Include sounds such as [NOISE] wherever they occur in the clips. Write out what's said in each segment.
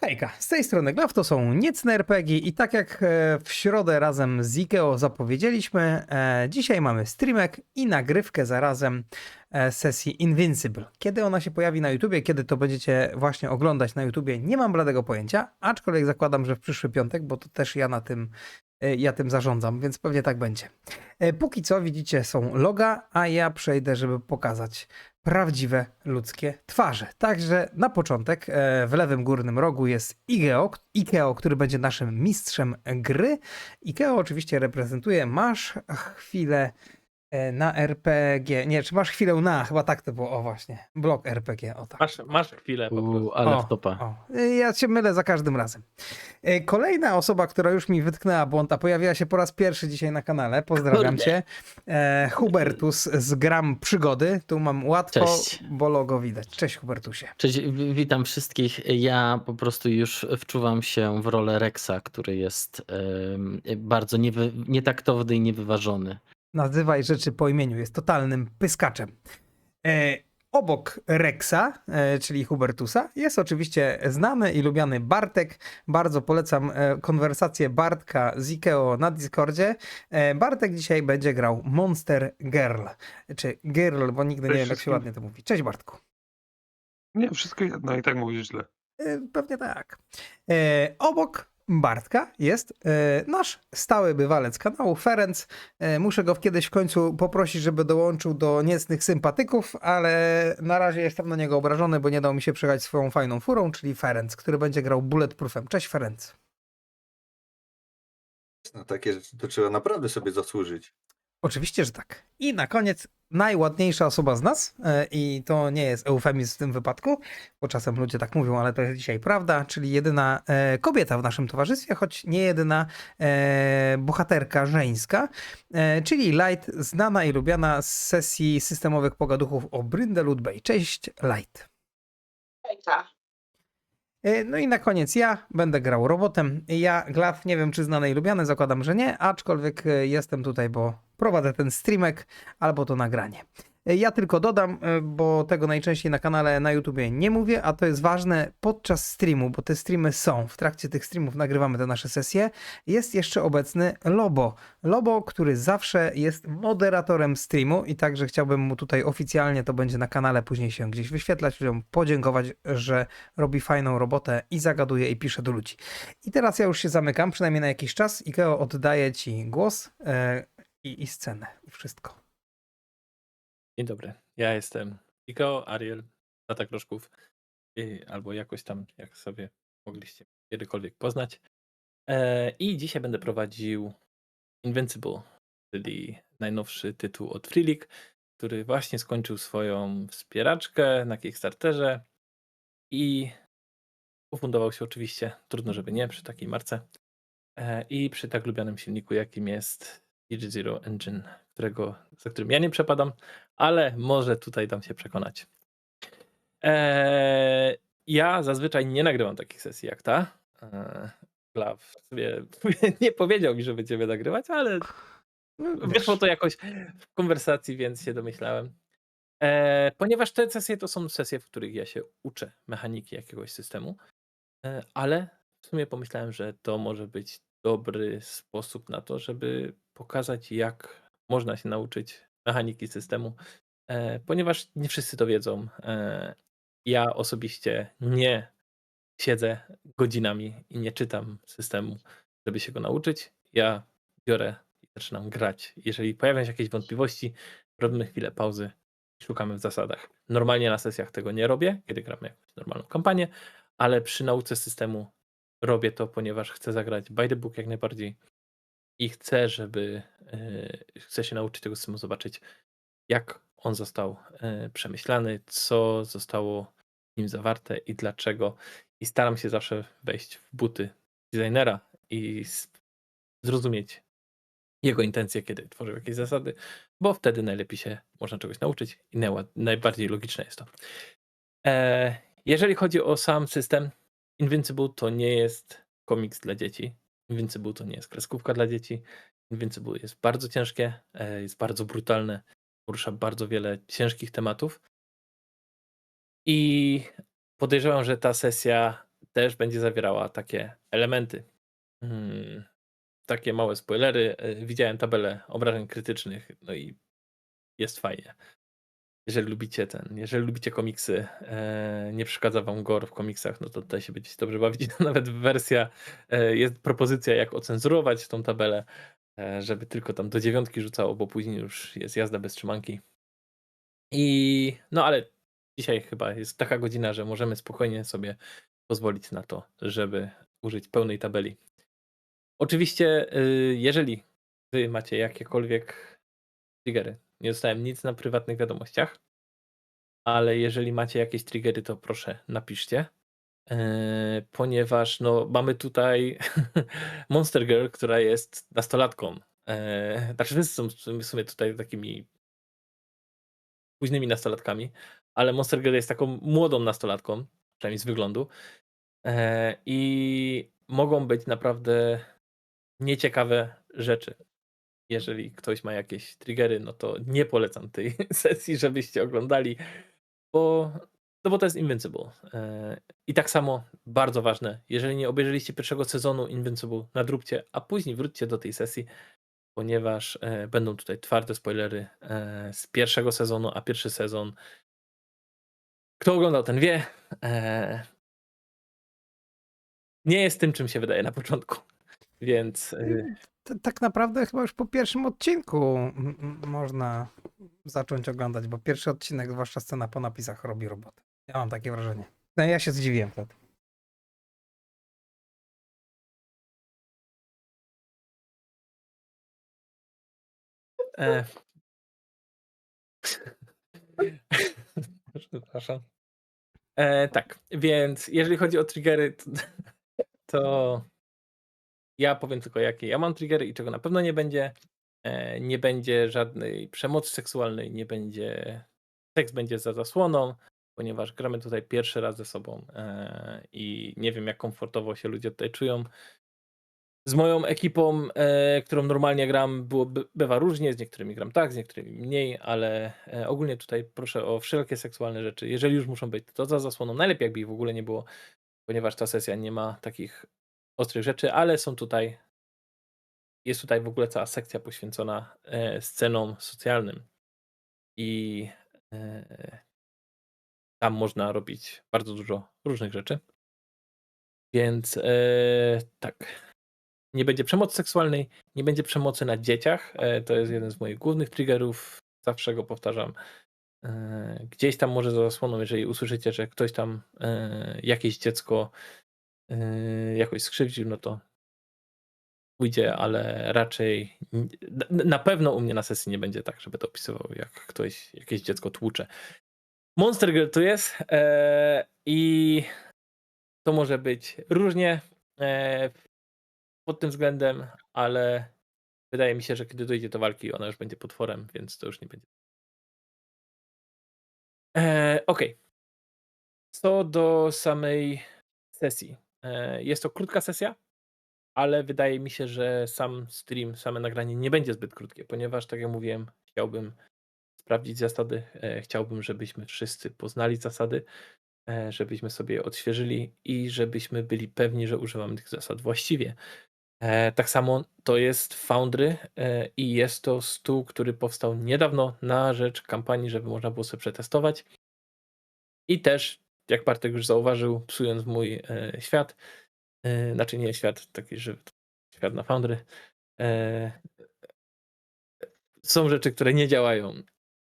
Hejka, z tej strony Glaw, to są niecne RPG i tak jak e, w środę razem z Ikeo zapowiedzieliśmy, e, dzisiaj mamy streamek i nagrywkę zarazem e, sesji Invincible. Kiedy ona się pojawi na YouTubie, kiedy to będziecie właśnie oglądać na YouTubie, nie mam bladego pojęcia, aczkolwiek zakładam, że w przyszły piątek, bo to też ja na tym, ja tym zarządzam, więc pewnie tak będzie. E, Póki co widzicie są loga, a ja przejdę, żeby pokazać prawdziwe ludzkie twarze. Także na początek e, w lewym górnym rogu jest Ikeo, Ikeo, który będzie naszym mistrzem gry. Ikeo oczywiście reprezentuje. Masz chwilę e, na RPG. Nie, czy masz chwilę na? Chyba tak to było. O właśnie. Blok RPG. O tak. Masz, masz chwilę po prostu. Uuu, ale O, wtopa. O, y, ja się mylę za każdym razem. E, Kolejna osoba, która już mi wytknęła błąd, a pojawiła się po raz pierwszy dzisiaj na kanale, pozdrawiam Kurde. cię, e, Hubertus z Gram Przygody. Tu mam łatwo, Cześć. bo logo widać. Cześć Hubertusie. Cześć, wi- witam wszystkich. Ja po prostu już wczuwam się w rolę Rexa, który jest bardzo niewy, nietaktowny i niewyważony. Nazywaj rzeczy po imieniu, jest totalnym pyskaczem. E, obok Rexa, e, czyli Hubertusa, jest oczywiście znany i lubiany Bartek. Bardzo polecam e, konwersację Bartka z Ikeo na Discordzie. E, Bartek dzisiaj będzie grał Monster Girl, czy Girl, bo nigdy nie Cześć wiem, jak się ładnie to mówi. Cześć Bartku. Nie, wszystko jedno i tak mówisz źle. E, Pewnie tak. E, obok Bartka jest e, nasz stały bywalec kanału, Ferenc. E, muszę go kiedyś w końcu poprosić, żeby dołączył do niecnych sympatyków, ale na razie jestem na niego obrażony, bo nie dał mi się przejechać swoją fajną furą, czyli Ferenc, który będzie grał bulletproofem. Cześć Ferenc. No takie rzeczy to trzeba naprawdę sobie zasłużyć. Oczywiście, że tak. I na koniec najładniejsza osoba z nas, e, i to nie jest eufemizm w tym wypadku, bo czasem ludzie tak mówią, ale to jest dzisiaj prawda, czyli jedyna e, kobieta w naszym towarzystwie, choć nie jedyna e, bohaterka żeńska, czyli Light, znana i lubiana z sesji systemowych pogaduchów o Bryndelud Bay. Cześć Light. Hejka. No i na koniec ja będę grał robotem. Ja, Glaf, nie wiem czy znany i lubiany, zakładam, że nie, aczkolwiek jestem tutaj, bo prowadzę ten streamek albo to nagranie. E, Ja tylko dodam, e, bo tego najczęściej na kanale na YouTubie nie mówię, a to jest ważne podczas streamu, bo te streamy są. W trakcie tych streamów nagrywamy te nasze sesje. Jest jeszcze obecny Lobo. Lobo, który zawsze jest moderatorem streamu i także chciałbym mu tutaj oficjalnie, to będzie na kanale później się gdzieś wyświetlać, ludziom podziękować, że robi fajną robotę i zagaduje i pisze do ludzi. I teraz ja już się zamykam, przynajmniej na jakiś czas. Ikeo oddaję Ci głos e, i, i scenę i wszystko. Dzień dobry. Ja jestem Iko, Ariel, Tata Kroszków. i- Albo jakoś tam, jak sobie mogliście kiedykolwiek poznać. E, I dzisiaj będę prowadził Invincible, czyli najnowszy tytuł od Freelik, który właśnie skończył swoją wspieraczkę na Kickstarterze i ufundował się oczywiście, trudno żeby nie, przy takiej marce. E, I przy tak lubianym silniku, jakim jest Edge Zero Engine, którego, za którym ja nie przepadam, ale może tutaj dam się przekonać. Eee, ja zazwyczaj nie nagrywam takich sesji jak ta. Eee, sobie [LAUGHS] nie powiedział mi, że będziemy nagrywać, ale No, wyszło to jakoś w konwersacji, więc się domyślałem. Eee, ponieważ te sesje to są sesje, w których ja się uczę mechaniki jakiegoś systemu, eee, ale w sumie pomyślałem, że to może być dobry sposób na to, żeby pokazać, jak można się nauczyć mechaniki systemu, e, ponieważ nie wszyscy to wiedzą. E, ja osobiście nie siedzę godzinami i nie czytam systemu, żeby się go nauczyć. Ja biorę i zaczynam grać. Jeżeli pojawią się jakieś wątpliwości, robimy chwilę pauzy i szukamy w zasadach. Normalnie na sesjach tego nie robię, kiedy gramy jakąś normalną kampanię, ale przy nauce systemu robię to, ponieważ chcę zagrać by the book jak najbardziej i chcę, żeby e, chcę się nauczyć tego systemu, zobaczyć, jak on został e, przemyślany, co zostało w nim zawarte i dlaczego. I staram się zawsze wejść w buty designera i zrozumieć jego intencje, kiedy tworzył jakieś zasady, bo wtedy najlepiej się można czegoś nauczyć i najbardziej logiczne jest to. E, jeżeli chodzi o sam system, Invincible to nie jest komiks dla dzieci. Invincible to nie jest kreskówka dla dzieci. Invincible jest bardzo ciężkie, e, jest bardzo brutalne, porusza bardzo wiele ciężkich tematów. I podejrzewam, że ta sesja też będzie zawierała takie elementy. Mm, takie małe spoilery. Y, Widziałem tabelę obrażeń krytycznych, no i jest fajnie. Jeżeli lubicie ten, jeżeli lubicie komiksy, e, nie przeszkadza wam gore w komiksach, no to tutaj się będziecie dobrze bawić. [LAUGHS] Nawet wersja, e, jest propozycja jak ocenzurować tą tabelę, e, żeby tylko tam do dziewiątki rzucało, bo później już jest jazda bez trzymanki. I no ale dzisiaj chyba jest taka godzina, że możemy spokojnie sobie pozwolić na to, żeby użyć pełnej tabeli. Oczywiście, y, jeżeli wy macie jakiekolwiek triggery, nie dostałem nic na prywatnych wiadomościach, ale jeżeli macie jakieś triggery, to proszę napiszcie. Yy, ponieważ no, mamy tutaj [LAUGHS] Monster Girl, która jest nastolatką. Yy, znaczy wszyscy są w sumie- tutaj takimi późnymi nastolatkami, ale Monster Girl jest taką młodą nastolatką, przynajmniej z wyglądu. Yy, I mogą być naprawdę nieciekawe rzeczy. Jeżeli ktoś ma jakieś triggery, no to nie polecam tej [LAUGHS] sesji, żebyście oglądali, bo, no bo to jest Invincible. E, I tak samo bardzo ważne, jeżeli nie obejrzeliście pierwszego sezonu Invincible, nadróbcie, a później wróćcie do tej sesji, ponieważ e, będą tutaj twarde spoilery e, z pierwszego sezonu, a pierwszy sezon, kto oglądał, ten wie, nie jest tym, czym się wydaje na początku. Więc T- tak naprawdę chyba już po pierwszym odcinku można zacząć oglądać, bo pierwszy odcinek, zwłaszcza scena po napisach, robi robotę. Ja mam takie wrażenie. No, ja się zdziwiłem wtedy. E... [LAUGHS] Przepraszam. E, tak, więc jeżeli chodzi o triggery, to, to ja powiem tylko jakie ja mam triggery i czego na pewno nie będzie. E, nie będzie żadnej przemocy seksualnej, nie będzie. Seks będzie za zasłoną, ponieważ gramy tutaj pierwszy raz ze sobą e, i nie wiem, jak komfortowo się ludzie tutaj czują. Z moją ekipą, e, którą normalnie gram, było, by- bywa różnie. Z niektórymi gram tak, z niektórymi mniej, ale ogólnie tutaj proszę o wszelkie seksualne rzeczy. Jeżeli już muszą być, to za zasłoną. Najlepiej, jakby ich w ogóle nie było, ponieważ ta sesja nie ma takich ostrych rzeczy, ale są tutaj. Jest tutaj w ogóle cała sekcja poświęcona e, scenom socjalnym. I e, tam można robić bardzo dużo różnych rzeczy. Więc e, tak. Nie będzie przemocy seksualnej, nie będzie przemocy na dzieciach. To jest jeden z moich głównych triggerów. Zawsze go powtarzam. Gdzieś tam może za zasłoną, jeżeli usłyszycie, że ktoś tam jakieś dziecko jakoś skrzywdził, no to pójdzie, ale raczej na- pewno u mnie na sesji nie będzie tak, żeby to opisywał, jak ktoś jakieś dziecko tłucze. Monster Girl tu jest e, i to może być różnie e, pod tym względem, ale wydaje mi się, że kiedy dojdzie do walki, ona już będzie potworem, więc to już nie będzie. E, Okej. Co do samej sesji. E, jest to krótka sesja, ale wydaje mi się, że sam stream, same nagranie nie będzie zbyt krótkie, ponieważ, tak jak mówiłem, chciałbym sprawdzić zasady. E, chciałbym, żebyśmy wszyscy poznali zasady, e, żebyśmy sobie odświeżyli i żebyśmy byli pewni, że używamy tych zasad właściwie. Tak samo to jest Foundry i jest to stół, który powstał niedawno na rzecz kampanii, żeby można było sobie przetestować. I też, jak Bartek już zauważył, psując mój e, świat, e, znaczy nie świat, taki żywy, świat na Foundry, e, są rzeczy, które nie działają.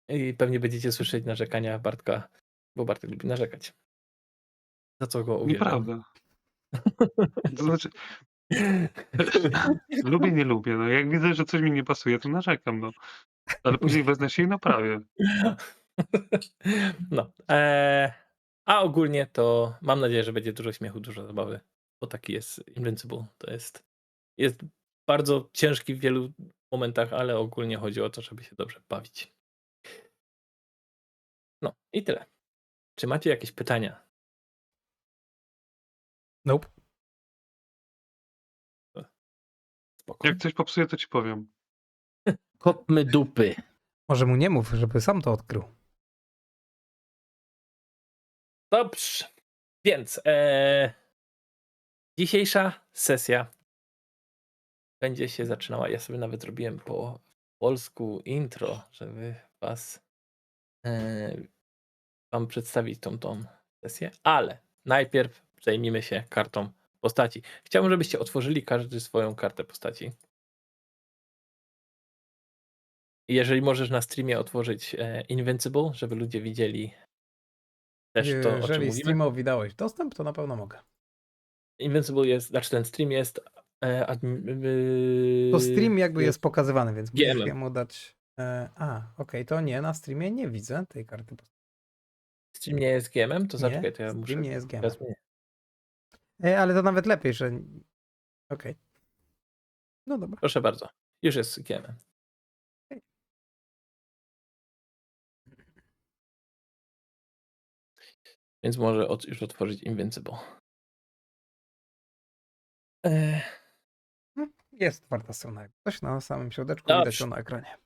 I pewnie będziecie słyszeć narzekania Bartka, bo Bartek lubi narzekać. Za co go uwielbiam. Nieprawda. [LAUGHS] To znaczy, [LAUGHS] lubię, nie lubię. No, jak widzę, że coś mi nie pasuje, to narzekam. No. Ale później wezmę się i naprawię. [LAUGHS] No. E, a ogólnie to mam nadzieję, że będzie dużo śmiechu, dużo zabawy, bo taki jest Invincible. To jest, jest bardzo ciężki w wielu momentach, ale ogólnie chodzi o to, żeby się dobrze bawić. No i tyle. Czy macie jakieś pytania? Nope. Spoko. Jak coś popsuję, to ci powiem. Kopmy dupy. Może mu nie mów, żeby sam to odkrył. Dobrze. Więc e, Dzisiejsza sesja będzie się zaczynała. Ja sobie nawet zrobiłem po polsku intro, żeby was e, wam przedstawić tą, tą sesję, ale najpierw zajmijmy się kartą postaci. Chciałbym, żebyście otworzyli każdy swoją kartę postaci. Jeżeli możesz na streamie otworzyć e, Invincible, żeby ludzie widzieli też to, o czym Jeżeli mówimy. streamowi dałeś dostęp, to na pewno mogę. Invincible jest, znaczy ten stream jest e, admi, yy, To stream jakby jest pokazywany, więc musisz jemu dać... E, a, okej, to nie, na streamie nie widzę tej karty. Stream nie jest GM-em, to zaczekaj, to ja stream muszę... nie jest GM. E, ale to nawet lepiej, że... Okej. No dobra. Proszę bardzo, już jest GM-em. Więc może od, już otworzyć Invincible. E, Jest otwarta strona. Coś na samym środeczku widać Dobrze. to na ekranie.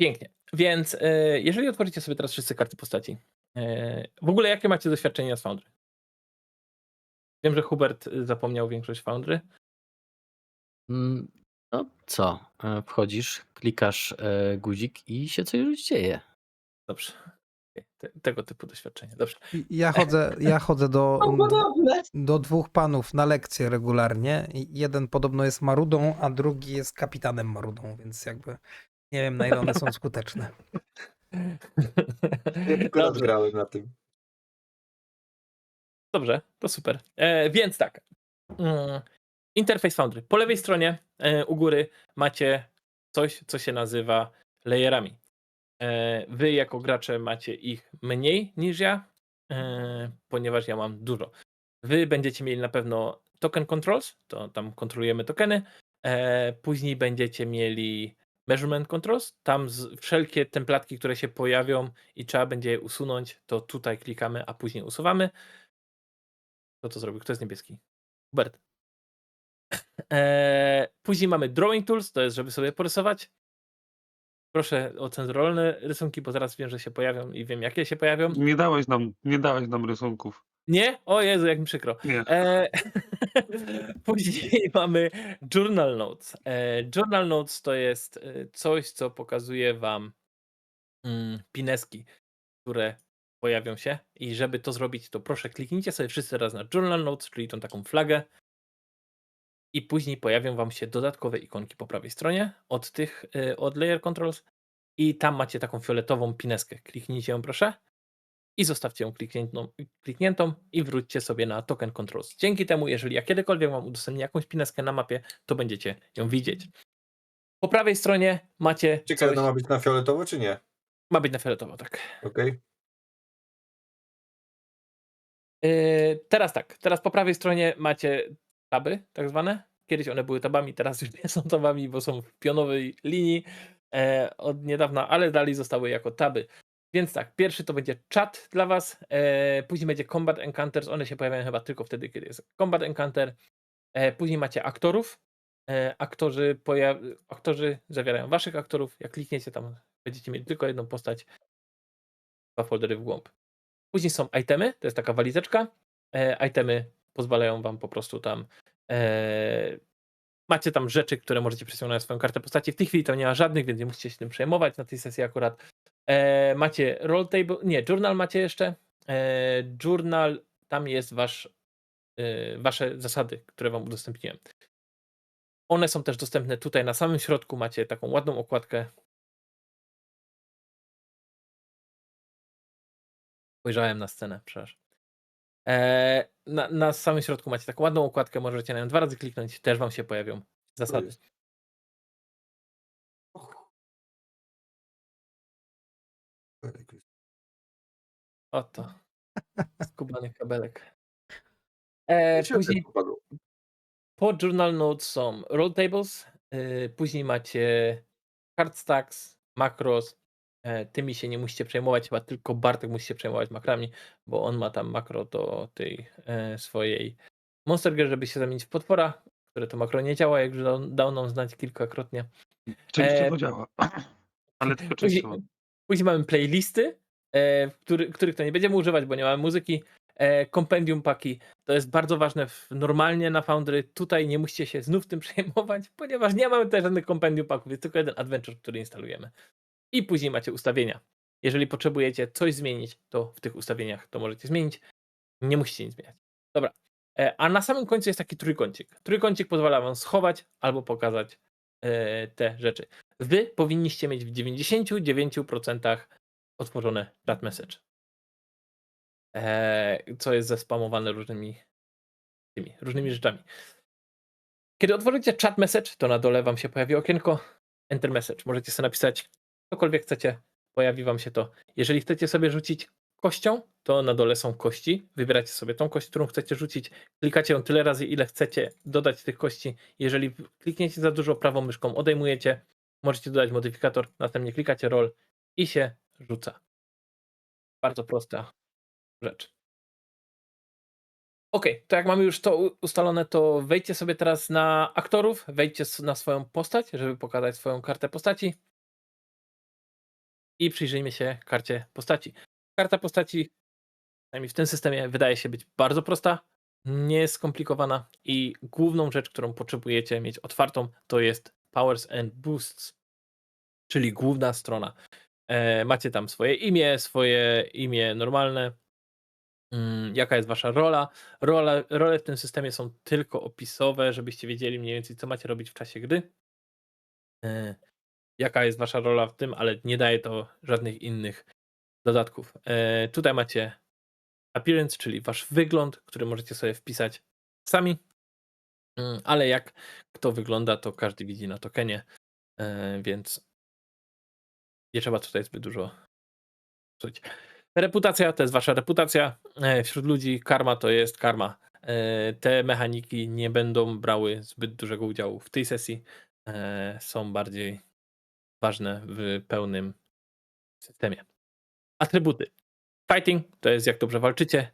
Pięknie. Więc e, jeżeli otworzycie sobie teraz wszyscy karty postaci, e, w ogóle jakie macie doświadczenia z Foundry? Wiem, że Hubert y, zapomniał większość Foundry. Mm, No co? E, Wchodzisz, klikasz e, guzik i się coś już dzieje. Dobrze. Te, tego typu doświadczenia. Dobrze. Ja chodzę, ja chodzę do, [LAUGHS] do dwóch panów na lekcje regularnie. Jeden podobno jest marudą, a drugi jest kapitanem marudą, więc jakby nie wiem na ile one są skuteczne. Ja tylko grałem na tym. Dobrze, to super. E, więc tak. Mm, Interface Foundry. Po lewej stronie e, u góry macie coś, co się nazywa layerami. E, wy jako gracze macie ich mniej niż ja, e, ponieważ ja mam dużo. Wy będziecie mieli na pewno token controls, to tam kontrolujemy tokeny. E, później będziecie mieli measurement controls, tam wszelkie templatki, które się pojawią i trzeba będzie je usunąć, to tutaj klikamy, a później usuwamy. Kto to zrobił? Kto jest niebieski? Hubert. Później mamy Drawing Tools, to jest, żeby sobie porysować. Proszę o cenzuralne rysunki, bo zaraz wiem, że się pojawią i wiem, jakie się pojawią. Nie dałeś nam, nie dałeś nam rysunków. Nie? O Jezu, jak mi przykro. Nie. Eee, [LAUGHS] później mamy Journal Notes. Eee, journal Notes to jest e, coś, co pokazuje Wam mm, pineski, które pojawią się. I żeby to zrobić, to proszę kliknijcie sobie wszyscy raz na Journal Notes, czyli tą taką flagę. I później pojawią Wam się dodatkowe ikonki po prawej stronie od tych, e, od Layer Controls. I tam macie taką fioletową pineskę. Kliknijcie ją proszę i zostawcie ją klikniętą, klikniętą i wróćcie sobie na token controls. Dzięki temu, jeżeli ja kiedykolwiek wam udostępnię jakąś pineskę na mapie, to będziecie ją widzieć. Po prawej stronie macie Ciekawe, coś, to ma być na fioletowo, czy nie? ma być na fioletowo, tak. Okej. Yy, teraz tak, teraz po prawej stronie macie taby, tak zwane. Kiedyś one były tabami, teraz już nie są tabami, bo są w pionowej linii e, od niedawna, ale dalej zostały jako taby. Więc tak, pierwszy to będzie chat dla was, e, później będzie combat encounters, one się pojawiają chyba tylko wtedy, kiedy jest combat encounter. E, później macie aktorów. E, aktorzy, poja- aktorzy zawierają waszych aktorów. Jak klikniecie tam, będziecie mieli tylko jedną postać, dwa foldery w głąb. Później są itemy, to jest taka walizeczka. E, itemy pozwalają wam po prostu tam. E, macie tam rzeczy, które możecie przesunąć na swoją kartę postaci. W tej chwili tam nie ma żadnych, więc nie musicie się tym przejmować na tej sesji akurat. E, macie roll table, nie, journal macie jeszcze. E, journal, tam jest wasz, e, wasze zasady, które wam udostępniłem. One są też dostępne tutaj na samym środku. Macie taką ładną okładkę. Spojrzałem na scenę, przepraszam. E, na, na samym środku macie taką ładną okładkę, możecie na nią dwa razy kliknąć, też wam się pojawią zasady. Oto. [LAUGHS] Skubany kabelek. E, później po Journal Notes są roll tables, y, później macie card stacks, macros. E, tymi się nie musicie przejmować, chyba tylko Bartek musi się przejmować makrami, bo on ma tam makro do tej e, swojej Monster Gear, żeby się zamienić w potwora, które to makro nie działa, jak już dał, nam znać kilkakrotnie. Częściowo E, działa. [CLEARS THROAT] Ale tylko Później, częściowo. później mamy playlisty, e, który, których to nie będziemy używać, bo nie mamy muzyki. E, Compendium paki to jest bardzo ważne w, normalnie na Foundry. Tutaj nie musicie się znów tym [LAUGHS] przejmować, ponieważ nie mamy też żadnych Compendium paków, jest tylko jeden adventure, który instalujemy. I później macie ustawienia. Jeżeli potrzebujecie coś zmienić, to w tych ustawieniach to możecie zmienić. Nie musicie nic zmieniać. Dobra. E, A na samym końcu jest taki trójkącik. Trójkącik pozwala wam schować albo pokazać e, te rzeczy. Wy powinniście mieć w 99% otworzone chat message. E, co jest zespamowane różnymi tymi, różnymi rzeczami. Kiedy otworzycie chat message, to na dole wam się pojawi okienko enter message. Możecie sobie napisać cokolwiek chcecie, pojawi wam się to. Jeżeli chcecie sobie rzucić kością, to na dole są kości. Wybieracie sobie tą kość, którą chcecie rzucić. Klikacie ją tyle razy, ile chcecie dodać tych kości. Jeżeli klikniecie za dużo prawą myszką, odejmujecie. Możecie dodać modyfikator, następnie klikacie roll i się rzuca. Bardzo prosta rzecz. Ok, to jak mamy już to ustalone, to wejdźcie sobie teraz na aktorów, wejdźcie na swoją postać, żeby pokazać swoją kartę postaci. I przyjrzyjmy się karcie postaci. Karta postaci, przynajmniej w tym systemie, wydaje się być bardzo prosta, nieskomplikowana i główną rzecz, którą potrzebujecie mieć otwartą, to jest Powers and Boosts, czyli główna strona. E, macie tam swoje imię, swoje imię normalne, mm, jaka jest wasza rola. Role, role w tym systemie są tylko opisowe, żebyście wiedzieli mniej więcej, co macie robić w czasie gry. Jaka jest wasza rola w tym, ale nie daje to żadnych innych dodatków. E, tutaj macie appearance, czyli wasz wygląd, który możecie sobie wpisać sami, Mm, ale jak kto wygląda, to każdy widzi na tokenie, e, więc nie trzeba tutaj zbyt dużo psuć. Reputacja to jest wasza reputacja e, wśród ludzi, karma to jest karma. Te mechaniki nie będą brały zbyt dużego udziału w tej sesji, są bardziej ważne w pełnym systemie. Atrybuty. Fighting to jest jak dobrze walczycie.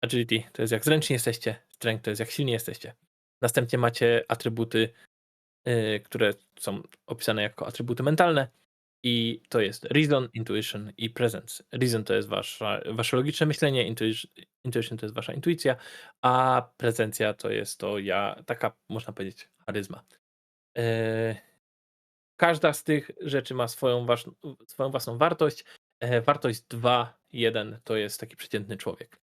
Agility to jest jak zręczni jesteście. Strength to jest jak silni jesteście. Następnie macie atrybuty, y, które są opisane jako atrybuty mentalne. I to jest Reason, Intuition i Presence. Reason to jest wasza, wasze logiczne myślenie, intuition, to jest wasza intuicja, a prezencja to jest to ja, taka można powiedzieć charyzma. Y, Każda z tych rzeczy ma swoją, wasz, swoją własną wartość. E, Wartość 2, 1 to jest taki przeciętny człowiek.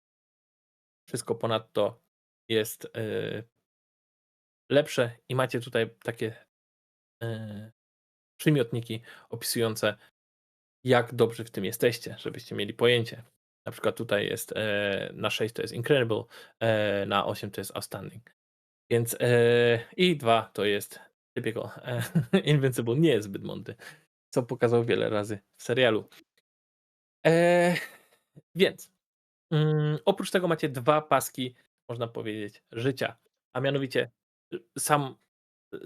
Wszystko ponadto jest e, lepsze i macie tutaj takie e, przymiotniki opisujące, jak dobrzy w tym jesteście, żebyście mieli pojęcie. Na przykład tutaj jest na 6 to jest incredible, na 8 to jest outstanding. Więc i 2 to jest typical. E, [LAUGHS] Invincible nie jest zbyt mądry, co pokazał wiele razy w serialu. E, więc mm, oprócz tego macie dwa paski, można powiedzieć, życia, a mianowicie y, sam,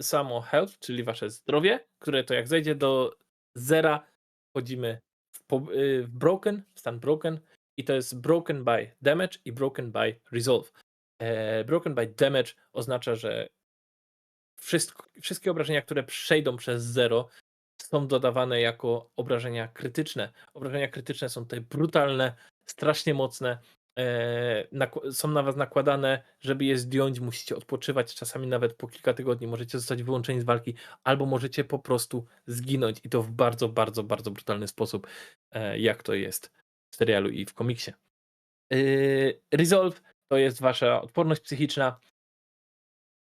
samo health, czyli wasze zdrowie, które to jak zejdzie do zera, wchodzimy w, y, w broken, w stan broken i to jest broken by damage i broken by resolve. E, broken by damage oznacza, że wszystko, wszystkie obrażenia, które przejdą przez zero, są dodawane jako obrażenia krytyczne. Obrażenia krytyczne są tutaj brutalne, strasznie mocne. E, są na was nakładane, żeby je zdjąć, musicie odpoczywać, czasami nawet po kilka tygodni możecie zostać wyłączeni z walki, albo możecie po prostu zginąć i to w bardzo, bardzo, bardzo brutalny sposób, e, jak to jest w serialu i w komiksie. E, Resolve to jest wasza odporność psychiczna.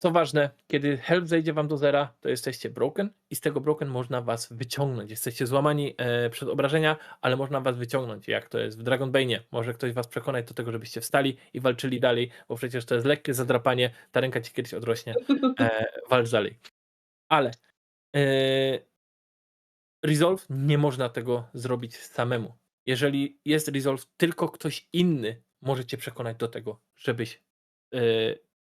Co ważne, kiedy help zejdzie wam do zera, to jesteście broken i z tego broken można was wyciągnąć. Jesteście złamani e, przez obrażenia, ale można was wyciągnąć, jak to jest w Dragon Bane'ie. Może ktoś was przekonać do tego, żebyście wstali i walczyli dalej, bo przecież to jest lekkie zadrapanie, ta ręka ci kiedyś odrośnie, e, [LAUGHS] walcz dalej. Ale e, Resolve nie można tego zrobić samemu. Jeżeli jest Resolve, tylko ktoś inny może cię przekonać do tego, żebyś e,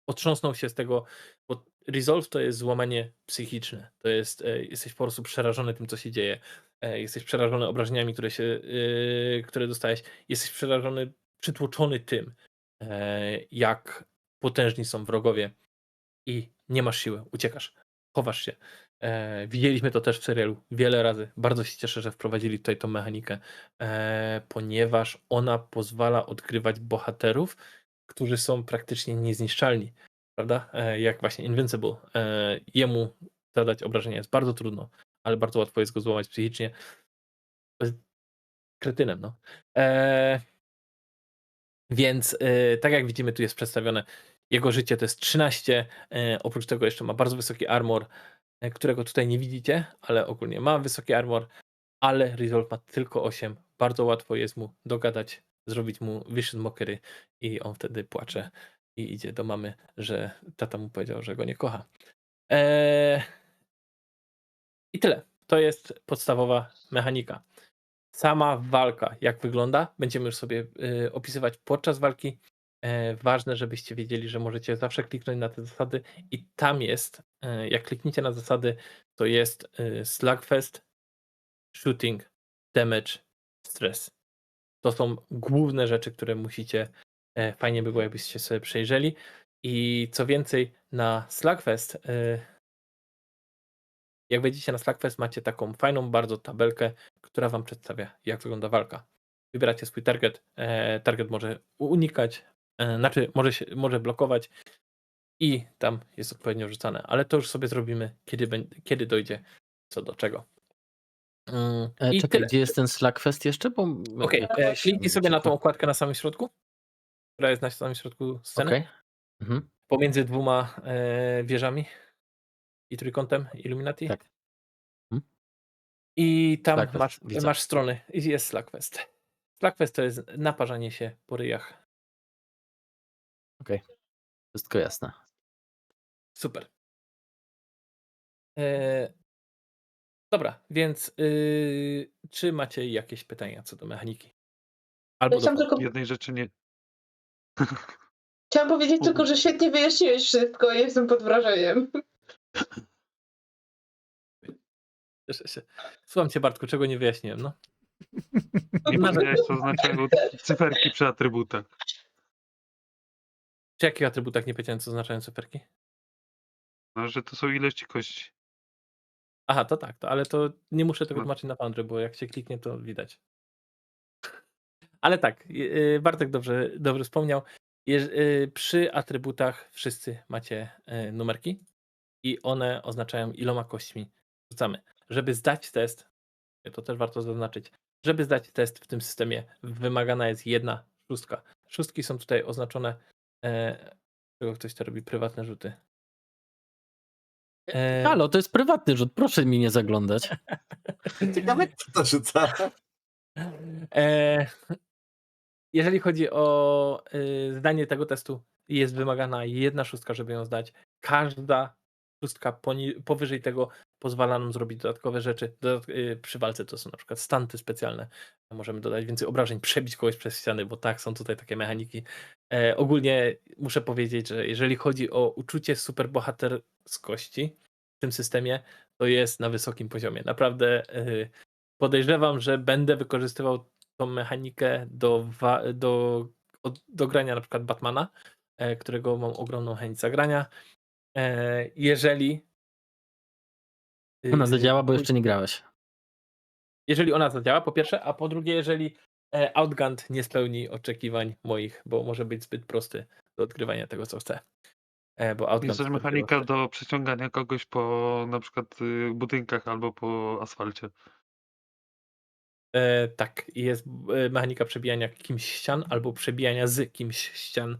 otrząsnął się z tego, bo resolve to jest złamanie psychiczne. To jest, e, jesteś po prostu przerażony tym, co się dzieje. E, Jesteś przerażony obrażeniami, które się, e, które dostałeś. Jesteś przerażony, przytłoczony tym, jak potężni są wrogowie i nie masz siły, uciekasz, chowasz się. Widzieliśmy to też w serialu wiele razy. Bardzo się cieszę, że wprowadzili tutaj tą mechanikę, ponieważ ona pozwala odgrywać bohaterów, którzy są praktycznie niezniszczalni. Prawda? E, jak właśnie Invincible. E, jemu zadać obrażenia jest bardzo trudno, ale bardzo łatwo jest go złamać psychicznie. Kretynem, no. E, więc tak jak widzimy, tu jest przedstawione jego życie to jest 13. E, oprócz tego jeszcze ma bardzo wysoki armor, którego tutaj nie widzicie, ale ogólnie ma wysoki armor, ale Resolve ma tylko 8. Bardzo łatwo jest mu dogadać, zrobić mu Vision Mockery i on wtedy płacze i idzie do mamy, że tata mu powiedział, że go nie kocha. Eee... I tyle. To jest podstawowa mechanika. Sama walka, jak wygląda, będziemy już sobie y, opisywać podczas walki. E, ważne, żebyście wiedzieli, że możecie zawsze kliknąć na te zasady i tam jest, e, jak klikniecie na zasady, to jest e, Slugfest, Shooting, Damage, Stress. To są główne rzeczy, które musicie, e, fajnie by było, jakbyście sobie przejrzeli. I co więcej, na Slugfest, e, jak wejdziecie na Slugfest, macie taką fajną bardzo tabelkę, która wam przedstawia, jak wygląda walka. Wybieracie swój target, e, target może unikać, znaczy może, się, może blokować i tam jest odpowiednio rzucane, ale to już sobie zrobimy, kiedy, kiedy dojdzie co do czego. Mm, E, czekaj, tyle. gdzie jest ten Slackfest jeszcze? Bo... Okej, jak- e, kliknij sobie na tą Okej. okładkę na samym środku, która jest na samym środku sceny, Mhm. pomiędzy dwoma e, wieżami i trójkątem Illuminati. Tak. I tam Slackfest, masz, widzę. masz strony i jest Slackfest. Slackfest to jest naparzanie się po ryjach. Wszystko jasne. Super. E, dobra, więc y, czy macie jakieś pytania co do mechaniki? Albo Ja do tylko, Jednej rzeczy nie. chciałam powiedzieć tylko, że świetnie wyjaśniłeś wszystko i jestem pod wrażeniem. Cieszę się. Słucham cię Bartku, czego nie wyjaśniłem, no. Nie powiedziałeś, co oznaczają cyferki przy atrybutach. Czy jakich atrybutach nie powiedziałem, co oznaczają cyferki? No, że to są ilości kości. Aha, to tak, to, ale to nie muszę tego tłumaczyć na Foundry, bo jak się kliknie, to widać. Ale tak, y, Bartek dobrze, dobrze wspomniał. Y, Przy atrybutach wszyscy macie y, numerki i one oznaczają iloma kośćmi rzucamy. Żeby zdać test, to też warto zaznaczyć, żeby zdać test w tym systemie wymagana jest jedna szóstka. Szóstki są tutaj oznaczone, e, czego ktoś to robi prywatne rzuty. E, Halo, to jest prywatny rzut, proszę mi nie zaglądać. Ciekawe, kto to rzuca. E, jeżeli chodzi o y, zdanie tego testu, jest wymagana jedna szóstka, żeby ją zdać. Każda szóstka poni- powyżej tego pozwala nam zrobić dodatkowe rzeczy. Dodat- y, przy walce to są na przykład stanty specjalne. Możemy dodać więcej obrażeń, przebić kogoś przez ściany, bo tak, są tutaj takie mechaniki. E, ogólnie muszę powiedzieć, że jeżeli chodzi o uczucie superbohaterskości w tym systemie, to jest na wysokim poziomie. Naprawdę y, podejrzewam, że będę wykorzystywał tą mechanikę do, do, do grania na przykład Batmana, e, którego mam ogromną chęć zagrania. E, jeżeli y, Ona zadziała, bo jeszcze nie grałeś. jeżeli ona zadziała, po pierwsze, a po drugie, jeżeli e, Outgunned nie spełni oczekiwań moich, bo może być zbyt prosty do odgrywania tego, co chcę. E, bo Outgunned Jest też mechanika do przeciągania kogoś po na przykład y, budynkach albo po asfalcie. E, tak, jest e, mechanika przebijania kimś ścian albo przebijania z kimś ścian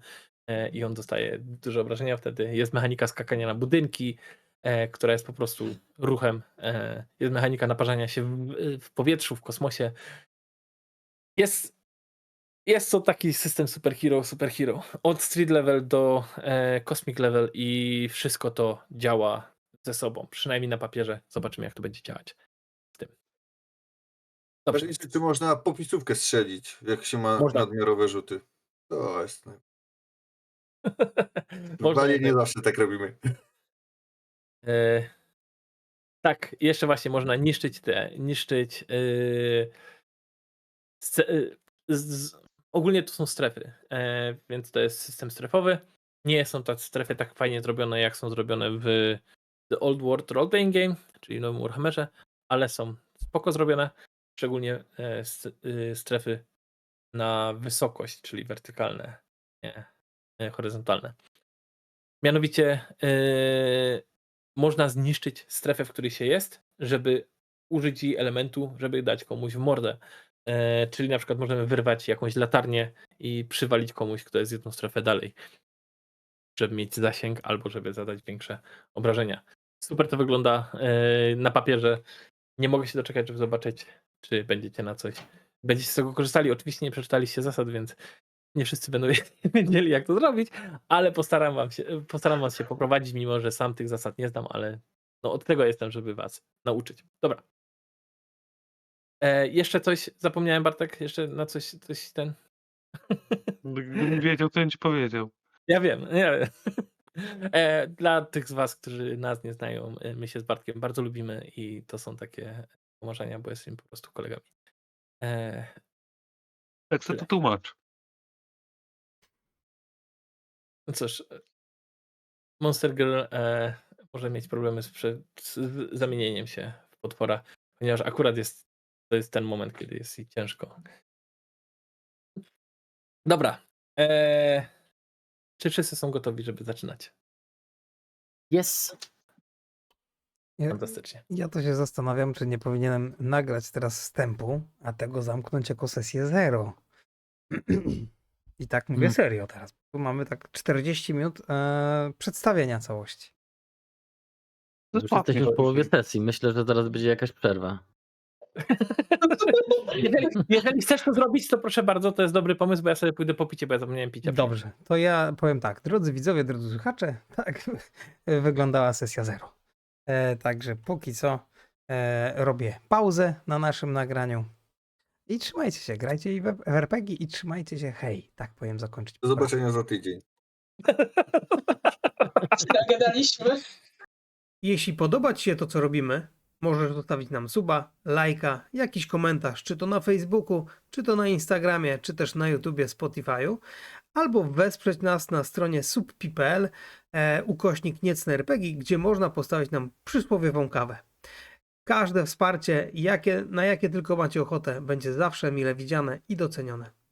e, i on dostaje duże obrażenia wtedy. Jest mechanika skakania na budynki, e, która jest po prostu ruchem. E, jest mechanika naparzania się w, w powietrzu, w kosmosie. Jest, jest to taki system superhero, superhero. Od street level do e, cosmic level i wszystko to działa ze sobą, przynajmniej na papierze. Zobaczymy, jak to będzie działać w tym. Dobrze. Czy można popisówkę strzelić, jak się ma Można. nadmiarowe rzuty. To jest. jak [LAUGHS] nie zawsze tak robimy. E, tak, jeszcze właśnie można niszczyć te, niszczyć e, sce- e, z, z, ogólnie to są strefy, e, więc to jest system strefowy. Nie są te strefy tak fajnie zrobione, jak są zrobione w The Old World Role Playing Game, czyli nowym Warhammerze, ale są spoko zrobione, szczególnie e, s- y, strefy na wysokość, czyli wertykalne, nie nie horyzontalne. Mianowicie e, można zniszczyć strefę, w której się jest, żeby użyć jej elementu, żeby dać komuś w mordę. E, czyli na przykład możemy wyrwać jakąś latarnię i przywalić komuś, kto jest jedną strefę dalej, żeby mieć zasięg albo żeby zadać większe obrażenia. Super to wygląda e, na papierze. Nie mogę się doczekać, żeby zobaczyć, czy będziecie na coś. Będziecie z tego korzystali. Oczywiście nie przeczytaliście zasad, więc nie wszyscy będą [LAUGHS] wiedzieli, jak to zrobić, ale postaram, wam się, postaram was się poprowadzić, mimo że sam tych zasad nie znam, ale no od tego jestem, żeby was nauczyć. Dobra. E, jeszcze coś zapomniałem, Bartek? Jeszcze na coś, coś ten. Gdybym wiedział, to bym ci powiedział. Ja wiem, ja wiem. E, dla tych z was, którzy nas nie znają, e, my się z Bartkiem bardzo lubimy i to są takie pomarzenia, bo jesteśmy po prostu kolegami. E, Tak sobie to tłumacz. no cóż, e, Monster Girl e, może mieć problemy z, prze, z zamienieniem się w potwora, ponieważ akurat jest to jest ten moment, kiedy jest jej ciężko. Dobra. E, czy wszyscy są gotowi, żeby zaczynać? Yes. Ja, Fantastycznie. ja to się zastanawiam, czy nie powinienem nagrać teraz wstępu, a tego zamknąć jako sesję zero. [CLEARS THROAT] I tak mówię Mm. serio teraz. Tu mamy tak 40 minut e, przedstawienia całości. To Już jesteśmy w połowie sesji. Myślę, że zaraz będzie jakaś przerwa. Jeżeli, jeżeli chcesz to zrobić, to proszę bardzo, to jest dobry pomysł, bo ja sobie pójdę po picie, bo ja zapomniałem picia. Dobrze, to ja powiem tak. Drodzy widzowie, drodzy słuchacze, tak [LAUGHS] wyglądała sesja zero. E, także póki co e, robię pauzę na naszym nagraniu. I trzymajcie się, grajcie i w RPG i trzymajcie się, hej, tak powiem zakończyć. Do zobaczenia za tydzień. [LAUGHS] Nagadaliśmy. Jeśli podoba Ci się to, co robimy, możesz zostawić nam suba, lajka, jakiś komentarz, czy to na Facebooku, czy to na Instagramie, czy też na YouTubie, Spotify'u, albo wesprzeć nas na stronie subpi.pl e, ukośnik niecne RPG, gdzie można postawić nam przysłowiową kawę. Każde wsparcie, jakie, na jakie tylko macie ochotę, będzie zawsze mile widziane i docenione.